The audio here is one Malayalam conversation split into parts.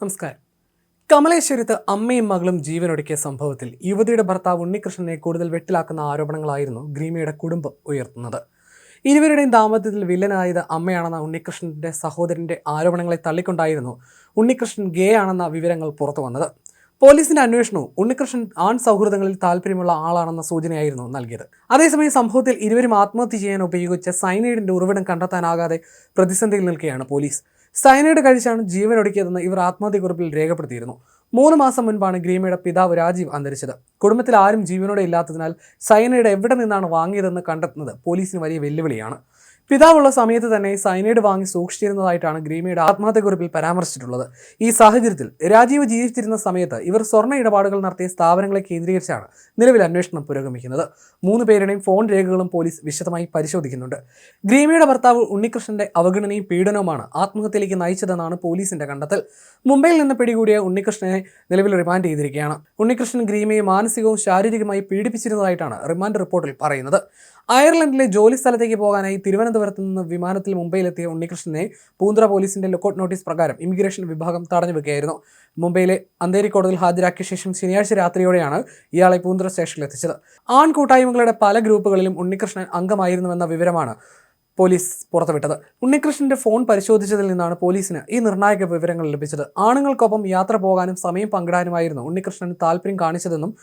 നമസ്കാരം. കമലേശ്വരത്ത് അമ്മയും മകളും ജീവനൊടുക്കിയ സംഭവത്തിൽ യുവതിയുടെ ഭർത്താവ് ഉണ്ണികൃഷ്ണനെ കൂടുതൽ വെട്ടിലാക്കുന്ന ആരോപണങ്ങളായിരുന്നു ഗ്രീമയുടെ കുടുംബം ഉയർത്തുന്നത്. ഇരുവരുടെയും ദാമ്പത്യത്തിൽ വില്ലനായത് അമ്മയാണെന്ന ഉണ്ണികൃഷ്ണന്റെ സഹോദരന്റെ ആരോപണങ്ങളെ തള്ളിക്കൊണ്ടായിരുന്നു ഉണ്ണികൃഷ്ണൻ ഗേ ആണെന്ന വിവരങ്ങൾ പുറത്തു വന്നത്. പോലീസിന്റെ അന്വേഷണവും ഉണ്ണികൃഷ്ണൻ ആൺ സൗഹൃദങ്ങളിൽ താല്പര്യമുള്ള ആളാണെന്ന സൂചനയായിരുന്നു നൽകിയത്. അതേസമയം സംഭവത്തിൽ ഇരുവരും ആത്മഹത്യ ചെയ്യാൻ ഉപയോഗിച്ച സൈനൈഡിന്റെ ഉറവിടം കണ്ടെത്താനാകാതെ പ്രതിസന്ധിയിൽ നിൽക്കുകയാണ് പോലീസ്. സൈനൈഡ് കഴിച്ചാണ് ജീവൻ ഒടുക്കിയതെന്ന് ഇവർ ആത്മഹത്യ കുറിപ്പിൽ രേഖപ്പെടുത്തിയിരുന്നു. മൂന്ന് മാസം മുൻപാണ് ഗ്രീമയുടെ പിതാവ് രാജീവ് അന്തരിച്ചത്. കുടുംബത്തിൽ ആരും ജീവനോടെ ഇല്ലാത്തതിനാൽ സൈനൈഡ് എവിടെ നിന്നാണ് വാങ്ങിയതെന്ന് കണ്ടെത്തുന്നത് പോലീസിന് വലിയ വെല്ലുവിളിയാണ്. പിതാവുള്ള സമയത്ത് തന്നെ സൈനൈഡ് വാങ്ങി സൂക്ഷിച്ചിരുന്നതായിട്ടാണ് ഗ്രീമയുടെ ആത്മഹത്യക്കുറിപ്പിൽ പരാമർശിച്ചിട്ടുള്ളത്. ഈ സാഹചര്യത്തിൽ രാജീവ് ജീവിച്ചിരുന്ന സമയത്ത് ഇവർ സ്വർണ ഇടപാടുകൾ നടത്തിയ സ്ഥാപനങ്ങളെ കേന്ദ്രീകരിച്ചാണ് നിലവിൽ അന്വേഷണം പുരോഗമിക്കുന്നത്. മൂന്ന് പേരുടെയും ഫോൺ രേഖകളും പോലീസ് വിശദമായി പരിശോധിക്കുന്നുണ്ട്. ഗ്രീമയുടെ ഭർത്താവ് ഉണ്ണികൃഷ്ണന്റെ അവഗണനയും പീഡനവുമാണ് ആത്മഹത്യയിലേക്ക് നയിച്ചതെന്നാണ് പോലീസിന്റെ കണ്ടെത്തൽ. മുംബൈയിൽ നിന്ന് പിടികൂടിയ ഉണ്ണികൃഷ്ണനെ നിലവിൽ റിമാൻഡ് ചെയ്തിരിക്കുകയാണ്. ഉണ്ണികൃഷ്ണൻ ഗ്രീമയെ മാനസികവും ശാരീരികമായി പീഡിപ്പിച്ചിരുന്നതായിട്ടാണ് റിമാൻഡ് റിപ്പോർട്ടിൽ പറയുന്നത്. അയർലൻഡിലെ ജോലി സ്ഥലത്തേക്ക് പോകാനായി തിരുവനന്തപുരത്ത് നിന്ന് വിമാനത്തിൽ മുംബൈയിലെത്തിയ ഉണ്ണികൃഷ്ണനെ പൂന്തുറ പോലീസിന്റെ ലുക്കൌട്ട് നോട്ടീസ് പ്രകാരം ഇമിഗ്രേഷൻ വിഭാഗം തടഞ്ഞു വെക്കുകയായിരുന്നു. മുംബൈയിലെ അന്തേരി കോടതിയിൽ ഹാജരാക്കിയ ശേഷം ശനിയാഴ്ച രാത്രിയോടെയാണ് ഇയാളെ പൂന്തുറ സ്റ്റേഷനിൽ എത്തിച്ചത്. ആൺകൂട്ടായ്മകളുടെ പല ഗ്രൂപ്പുകളിലും ഉണ്ണികൃഷ്ണൻ അംഗമായിരുന്നുവെന്ന വിവരമാണ് പോലീസ് പുറത്തുവിട്ടത്. ഉണ്ണികൃഷ്ണന്റെ ഫോൺ പരിശോധിച്ചതിൽ നിന്നാണ് പോലീസിന് ഈ നിർണായക വിവരങ്ങൾ ലഭിച്ചത്. ആണുങ്ങൾക്കൊപ്പം യാത്ര പോകാനും സമയം പങ്കിടാനുമായിരുന്നു ഉണ്ണികൃഷ്ണൻ താല്പര്യം കാണിച്ചതെന്നും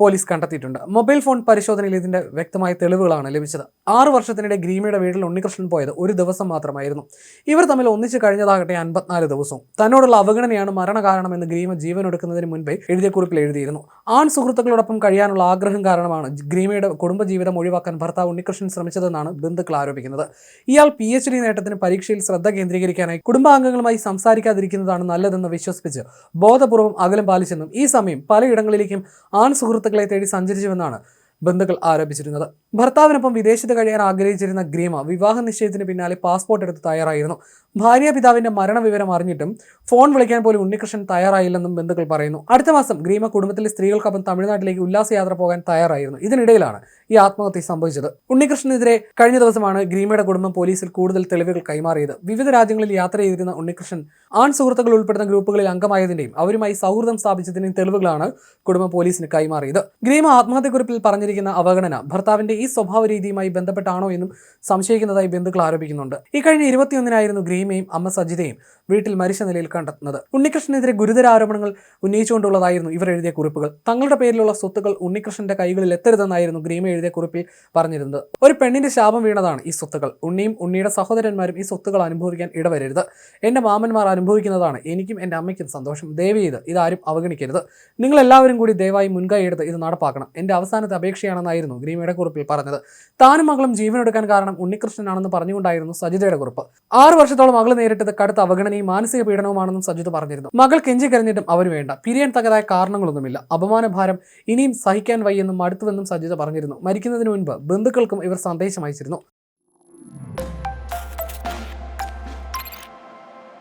പോലീസ് കണ്ടെത്തിയിട്ടുണ്ട്. മൊബൈൽ ഫോൺ പരിശോധനയിൽ ഇതിന്റെ വ്യക്തമായ തെളിവുകളാണ് ലഭിച്ചത്. ആറു വർഷത്തിനിടെ ഗ്രീമയുടെ വീട്ടിൽ ഉണ്ണികൃഷ്ണൻ പോയത് ഒരു ദിവസം മാത്രമായിരുന്നു. ഇവർ തമ്മിൽ ഒന്നിച്ചു കഴിഞ്ഞതാകട്ടെ അൻപത്തിനാല് ദിവസവും. തന്നോടുള്ള അവഗണനയാണ് മരണകാരണമെന്ന് ഗ്രീമ ജീവനൊടുക്കുന്നതിന് മുൻപേ എഴുതിയ കുറിപ്പിൽ എഴുതിയിരുന്നു. ആൺ സുഹൃത്തുക്കളോടൊപ്പം കഴിയാനുള്ള ആഗ്രഹം കാരണമാണ് ഗ്രീമയുടെ കുടുംബജീവിതം ഒഴിവാക്കാൻ ഭർത്താവ് ഉണ്ണികൃഷ്ണൻ ശ്രമിച്ചതെന്നാണ് ബന്ധുക്കൾ ആരോപിക്കുന്നത്. ഇയാൾ പി എച്ച് ഡി നേട്ടത്തിന് പരീക്ഷയിൽ ശ്രദ്ധ കേന്ദ്രീകരിക്കാനായി കുടുംബാംഗങ്ങളുമായി സംസാരിക്കാതിരിക്കുന്നതാണ് നല്ലതെന്ന് വിശ്വസിപ്പിച്ച് ബോധപൂർവം അകലം പാലിച്ചെന്നും ഈ സമയം പലയിടങ്ങളിലേക്കും ആൺ സുഹൃത്തുക്കളെ തേടി സഞ്ചരിച്ചുവെന്നാണ് ബന്ധുക്കൾ ആരോപിച്ചിരുന്നത്. ഭർത്താവിനൊപ്പം വിദേശത്ത് കഴിയാൻ ആഗ്രഹിച്ചിരുന്ന ഗ്രീമ വിവാഹ നിശ്ചയത്തിന് പിന്നാലെ പാസ്പോർട്ട് എടുത്ത് തയ്യാറായിരുന്നു. ഭാര്യ പിതാവിന്റെ മരണവിവരം അറിഞ്ഞിട്ടും ഫോൺ വിളിക്കാൻ പോലും ഉണ്ണികൃഷ്ണൻ തയ്യാറായില്ലെന്നും ബന്ധുക്കൾ പറയുന്നു. അടുത്ത മാസം ഗ്രീമ കുടുംബത്തിലെ സ്ത്രീകൾക്കൊപ്പം തമിഴ്നാട്ടിലേക്ക് ഉല്ലാസയാത്ര പോകാൻ തയ്യാറായിരുന്നു. ഇതിനിടയിലാണ് ഈ ആത്മഹത്യ സംഭവിച്ചത്. ഉണ്ണികൃഷ്ണനെതിരെ കഴിഞ്ഞ ദിവസമാണ് ഗ്രീമയുടെ കുടുംബം പോലീസിൽ കൂടുതൽ തെളിവുകൾ കൈമാറിയത്. വിവിധ രാജ്യങ്ങളിൽ യാത്ര ചെയ്തിരുന്ന ഉണ്ണികൃഷ്ണൻ ആൺ സുഹൃത്തുക്കൾ ഉൾപ്പെടുന്ന ഗ്രൂപ്പുകളിൽ അംഗമായതിന്റെയും അവരുമായി സൗഹൃദം സ്ഥാപിച്ചതിന്റെയും തെളിവുകളാണ് കുടുംബം പോലീസിന് കൈമാറിയത്. ഗ്രീമ ആത്മഹത്യക്കുറിപ്പിൽ പറഞ്ഞിരിക്കുന്ന അവഗണന ഭർത്താവിന്റെ ഈ സ്വഭാവ രീതിയുമായി ബന്ധപ്പെട്ടാണോ എന്നും സംശയിക്കുന്നതായി ബന്ധുക്കൾ ആരോപിക്കുന്നുണ്ട്. ഈ കഴിഞ്ഞ ഇരുപത്തിയൊന്നിനായിരുന്നു ഗ്രീമയും അമ്മ സജിതയും വീട്ടിൽ മരിച്ച നിലയിൽ കണ്ടെത്തുന്നത്. ഉണ്ണികൃഷ്ണനെതിരെ ഗുരുതര ആരോപണങ്ങൾ ഉന്നയിച്ചുകൊണ്ടുള്ളതായിരുന്നു ഇവർ എഴുതിയ കുറിപ്പുകൾ. തങ്ങളുടെ പേരിലുള്ള സ്വത്തുക്കൾ ഉണ്ണികൃഷ്ണന്റെ കൈകളിൽ എത്തരുതെന്നായിരുന്നു ഗ്രീമ എഴുതിയ കുറിപ്പിൽ പറഞ്ഞിരുന്നത്. ഒരു പെണ്ണിന്റെ ശാപം വീണതാണ് ഈ സ്വത്തുക്കൾ. ഉണ്ണിയും ഉണ്ണിയുടെ സഹോദരന്മാരും ഈ സ്വത്തുകൾ അനുഭവിക്കാൻ ഇടവരരുത്. എന്റെ മാമന്മാർ അനുഭവിക്കുന്നതാണ് എനിക്കും എന്റെ അമ്മയ്ക്കും സന്തോഷം. ദയവ് ചെയ്ത് ഇതാരും അവഗണിക്കരുത്. നിങ്ങൾ എല്ലാവരും കൂടി ദയവായി മുൻകൈ എടുത്ത് ഇത് നടപ്പാക്കണം. എന്റെ അവസാനത്തെ അപേക്ഷയാണെന്നായിരുന്നു ഗ്രീമയുടെ കുറിപ്പിൽ പറഞ്ഞത്. താനും മകളും ജീവനെടുക്കാൻ കാരണം ഉണ്ണികൃഷ്ണനാണെന്ന് പറഞ്ഞുകൊണ്ടായിരുന്നു സജിതയുടെ കുറിപ്പ്. ആറു വർഷത്തോളം മകൾ നേരിട്ടത് കടുത്ത അവഗണനയും മാനസിക പീഡനവുമാണെന്നും സജിത് പറഞ്ഞിരുന്നു. മകൾ കെഞ്ചി കരഞ്ഞിട്ടും അവന് വേണ്ട. പിരിയാൻ തക്കതായ കാരണങ്ങളൊന്നുമില്ല. അപമാനഭാരം ഇനിയും സഹിക്കാൻ വയ്യെന്നും മടുത്തുവെന്നും സജിത പറഞ്ഞിരുന്നു. മരിക്കുന്നതിന് മുൻപ് ബന്ധുക്കൾക്കും ഇവർ സന്ദേശം അയച്ചിരുന്നു.